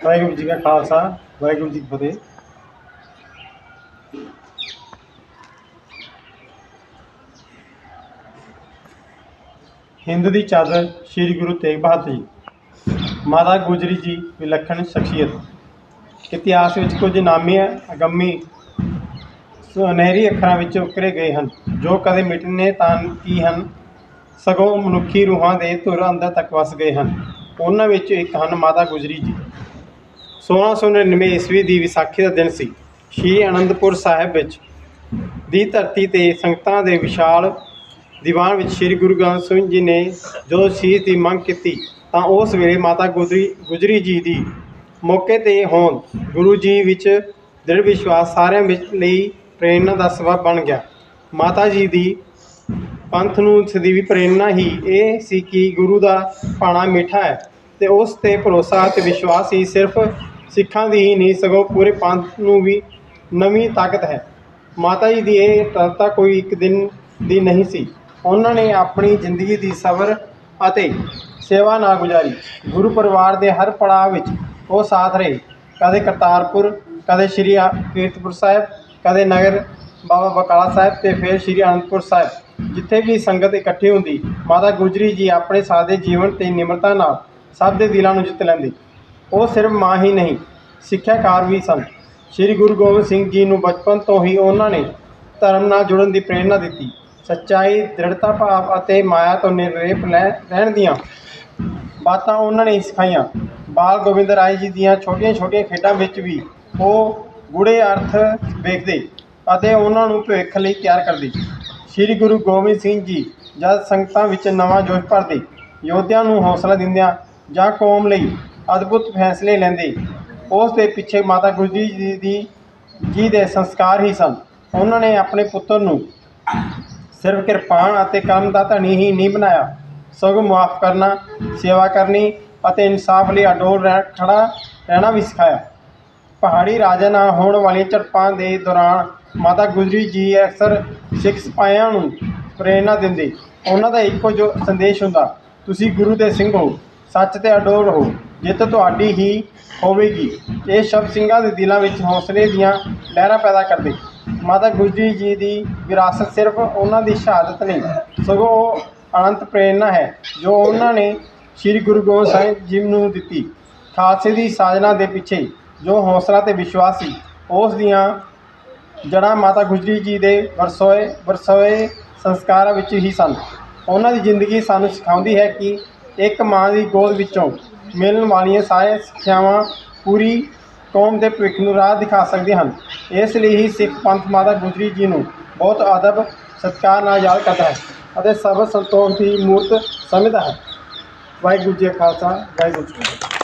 ਵਾਹਿਗੁਰੂ ਜੀ ਕਾ ਖਾਲਸਾ, ਵਾਹਿਗੁਰੂ ਜੀ ਕੀ ਫਤਿਹ। ਹਿੰਦ ਦੀ ਚਾਦਰ ਸ੍ਰੀ ਗੁਰੂ ਤੇਗ ਬਹਾਦਰ ਜੀ, ਮਾਤਾ ਗੁਜਰੀ ਜੀ ਵਿਲੱਖਣ ਸ਼ਖਸੀਅਤ। ਇਤਿਹਾਸ ਵਿੱਚ ਕੁਝ ਨਾਮੀ ਅਗੰਮੀ ਸੁਨਹਿਰੀ ਅੱਖਰਾਂ ਵਿੱਚ ਉਕਰੇ ਗਏ ਹਨ, ਜੋ ਕਦੇ ਮਿਟਨੇ ਤਾਂ ਕੀ ਹਨ ਸਗੋਂ ਮਨੁੱਖੀ ਰੂਹਾਂ ਦੇ ਧੁਰ ਅੰਦਰ ਤੱਕ ਵਸ ਗਏ ਹਨ। ਉਹਨਾਂ ਵਿੱਚ ਇੱਕ ਹਨ ਮਾਤਾ ਗੁਜਰੀ ਜੀ। 1699 ਈਸਵੀ ਦੀ ਵਿਸਾਖੀ ਦਾ ਦਿਨ ਸੀ। ਸ਼੍ਰੀ ਅਨੰਦਪੁਰ ਸਾਹਿਬ ਵਿੱਚ ਦੀ ਧਰਤੀ ਤੇ ਸੰਗਤਾਂ ਦੇ ਵਿਸ਼ਾਲ ਦੀਵਾਨ ਵਿੱਚ ਸ਼੍ਰੀ ਗੁਰੂ ਗ੍ਰੰਥ ਸਾਹਿਬ ਜੀ ਨੇ ਜਦੋਂ ਸੀਸ ਦੀ ਮੰਗ ਕੀਤੀ, ਤਾਂ ਉਸ ਵੇਲੇ ਮਾਤਾ ਗੁਜਰੀ ਗੁਜਰੀ ਜੀ ਦੀ ਮੌਕੇ ਤੇ ਹੋਣ ਗੁਰੂ ਜੀ ਵਿੱਚ ਦ੍ਰਿੜ ਵਿਸ਼ਵਾਸ ਸਾਰਿਆਂ ਵਿੱਚ ਲਈ ਪ੍ਰੇਰਨਾ ਦਾ ਸਬਬ ਬਣ ਗਿਆ। ਮਾਤਾ ਜੀ ਦੀ ਪੰਥ ਨੂੰ ਸਦੀਵੀ ਪ੍ਰੇਰਨਾ ਹੀ ਇਹ ਸੀ ਕਿ ਗੁਰੂ ਦਾ ਪਾਣਾ ਮਿੱਠਾ ਹੈ ਤੇ ਉਸ ਤੇ ਭਰੋਸਾ ਤੇ ਵਿਸ਼ਵਾਸ ਹੀ ਸਿਰਫ ਸਿੱਖਾਂ ਦੀ ਹੀ ਨਹੀਂ, ਸਗੋਂ ਪੂਰੇ ਪੰਥ ਨੂੰ ਵੀ ਨਵੀਂ ਤਾਕਤ ਹੈ। ਮਾਤਾ ਜੀ ਦੀ ਇਹ ਤਰਤਾ ਕੋਈ ਇੱਕ ਦਿਨ ਦੀ ਨਹੀਂ ਸੀ। ਉਹਨਾਂ ਨੇ ਆਪਣੀ ਜ਼ਿੰਦਗੀ ਦੀ ਸਬਰ ਅਤੇ ਸੇਵਾ ਨਾ ਗੁਜ਼ਾਰੀ। ਗੁਰੂ ਪਰਿਵਾਰ ਦੇ ਹਰ ਪੜਾਅ ਵਿੱਚ ਉਹ ਸਾਥ ਰਹੇ। ਕਦੇ ਕਰਤਾਰਪੁਰ, ਕਦੇ ਸ਼੍ਰੀ ਆ- ਕੀਰਤਪੁਰ ਸਾਹਿਬ, ਕਦੇ ਨਗਰ ਬਾਬਾ ਬਕਾਲਾ ਸਾਹਿਬ ਤੇ ਫਿਰ ਸ਼੍ਰੀ ਅਨੰਦਪੁਰ ਸਾਹਿਬ, ਜਿੱਥੇ ਵੀ ਸੰਗਤ ਇਕੱਠੀ ਹੁੰਦੀ, ਮਾਤਾ ਗੁਜਰੀ ਜੀ ਆਪਣੇ ਸਾਦੇ ਜੀਵਨ ਤੇ ਨਿਮਰਤਾ ਨਾਲ ਸਭ ਦੇ ਦਿਲਾਂ ਨੂੰ ਜਿੱਤ ਲੈਂਦੇ। ਉਹ ਸਿਰਫ ਮਾਂ ਹੀ ਨਹੀਂ, ਸਿੱਖਿਆਕਾਰ ਵੀ ਸਨ। ਸ਼੍ਰੀ ਗੁਰੂ ਗੋਬਿੰਦ ਸਿੰਘ ਜੀ ਨੂੰ ਬਚਪਨ ਤੋਂ ਹੀ ਉਹਨਾਂ ਨੇ ਧਰਮ ਨਾਲ ਜੁੜਨ ਦੀ ਪ੍ਰੇਰਣਾ ਦਿੱਤੀ। ਸੱਚਾਈ, ਦ੍ਰਿੜਤਾ ਭਾਵ ਅਤੇ ਮਾਇਆ ਤੋਂ ਨਿਰਲੇਪ ਲੈ, ਰਹਿਣ ਦੀਆਂ ਬਾਤਾਂ ਉਹਨਾਂ ਨੇ ਸਿਖਾਈਆਂ। ਬਾਲ ਗੋਬਿੰਦ ਰਾਏ ਜੀ ਦੀਆਂ ਛੋਟੀਆਂ-ਛੋਟੀਆਂ ਖੇਡਾਂ ਵਿੱਚ ਵੀ ਉਹ ਗੂੜੇ ਅਰਥ ਵੇਖਦੇ। ਅਤੇ ਉਹਨਾਂ ਨੂੰ ਭਵਿੱਖ ਲਈ ਤਿਆਰ ਕਰਦੇ। ਸ੍ਰੀ ਗੁਰੂ ਗੋਬਿੰਦ ਸਿੰਘ ਜੀ ਜਦ ਸੰਗਤਾਂ ਵਿੱਚ ਨਵਾਂ ਜੋਸ਼ ਭਰਦੇ, ਯੋਧਿਆਂ ਨੂੰ ਹੌਸਲਾ ਦਿੰਦਿਆਂ ਜਾਂ ਕੌਮ ਲਈ ਅਦਭੁਤ ਫੈਸਲੇ ਲੈਂਦੇ, ਉਸ ਦੇ ਪਿੱਛੇ ਮਾਤਾ ਗੁਜਰੀ ਜੀ ਦੀ, ਜੀ ਦੇ ਸੰਸਕਾਰ ਹੀ ਸਨ। ਉਹਨਾਂ ਨੇ ਆਪਣੇ ਪੁੱਤਰ ਨੂੰ ਸਿਰਫ ਕਿਰਪਾਨ ਅਤੇ ਕਰਮ ਦਾ ਧਨੀ ਹੀ ਨਹੀਂ ਬਣਾਇਆ, ਸਗੋਂ ਮਾਫ ਕਰਨਾ, ਸੇਵਾ ਕਰਨੀ ਅਤੇ ਇਨਸਾਫ ਲਈ ਅਡੋਲ ਰਹਿ ਖੜਾ ਰਹਿਣਾ ਵੀ ਸਿਖਾਇਆ। ਪਹਾੜੀ ਰਾਜਿਆਂ ਨਾਲ ਹੋਣ ਵਾਲੀਆਂ ਝੜਪਾਂ ਦੇ ਦੌਰਾਨ ਮਾਤਾ ਗੁਜਰੀ ਜੀ ਅਕਸਰ ਸਿੱਖ ਸਿਪਾਹੀਆਂ ਨੂੰ ਪ੍ਰੇਰਣਾ ਦਿੰਦੇ। ਉਹਨਾਂ ਦਾ ਇੱਕੋ ਜੋ ਸੰਦੇਸ਼ ਹੁੰਦਾ, ਤੁਸੀਂ ਗੁਰੂ ਦੇ ਸਿੰਘ ਹੋ, ਸੱਚ ਤੇ ਅਡੋਲ ਹੋ, ਜਿੱਤ ਤੁਹਾਡੀ ਹੀ ਹੋਵੇਗੀ। ਇਹ ਸ਼ਬਦ ਸਿੰਘਾਂ ਦੇ ਦਿਲਾਂ ਵਿੱਚ ਹੌਸਲੇ ਦੀਆਂ ਲਹਿਰਾਂ ਪੈਦਾ ਕਰਦੇ। ਮਾਤਾ ਗੁਜਰੀ ਜੀ ਦੀ ਵਿਰਾਸਤ ਸਿਰਫ ਉਹਨਾਂ ਦੀ ਸ਼ਹਾਦਤ ਨਹੀਂ, ਸਗੋਂ ਉਹ ਅਨੰਤ ਪ੍ਰੇਰਨਾ ਹੈ, ਜੋ ਉਹਨਾਂ ਨੇ ਸ੍ਰੀ ਗੁਰੂ ਗੋਬਿੰਦ ਸਾਹਿਬ ਜੀ ਨੂੰ ਦਿੱਤੀ। ਖਾਲਸੇ ਦੀ ਸਾਜਨਾ ਦੇ ਪਿੱਛੇ ਜੋ ਹੌਸਲਾ ਤੇ ਵਿਸ਼ਵਾਸ ਸੀ, ਉਸ ਦੀਆਂ ਜੜ੍ਹਾਂ ਮਾਤਾ ਗੁਜਰੀ ਜੀ ਦੇ ਵਰਸੋਏ ਵਰਸੋਏ ਸੰਸਕਾਰਾਂ ਵਿੱਚ ਹੀ ਸਨ। ਉਹਨਾਂ ਦੀ ਜ਼ਿੰਦਗੀ ਸਾਨੂੰ ਸਿਖਾਉਂਦੀ ਹੈ ਕਿ ਇੱਕ ਮਾਂ ਦੀ ਗੋਦ ਵਿੱਚੋਂ ਮਿਲਣ ਵਾਲੀਆਂ ਸਾਰੀਆਂ ਸਿੱਖਿਆਵਾਂ ਪੂਰੀ ਕੌਮ ਦੇ ਭਵਿੱਖ ਨੂੰ ਰਾਹ ਦਿਖਾ ਸਕਦੇ ਹਨ। ਇਸ ਲਈ ਹੀ ਸਿੱਖ ਪੰਥ ਮਾਤਾ ਗੁਜਰੀ ਜੀ ਨੂੰ ਬਹੁਤ ਅਦਬ, ਸਤਿਕਾਰ ਨਾਲ ਯਾਦ ਕਰਦਾ ਹੈ ਅਤੇ ਸਬਰ ਸੰਤੋਖ ਦੀ ਮੂਰਤ ਸਮਝਦਾ ਹੈ। ਵਾਹਿਗੁਰੂ ਜੀ ਖਾਲਸਾ, ਵਾਹਿਗੁਰੂ ਜੀ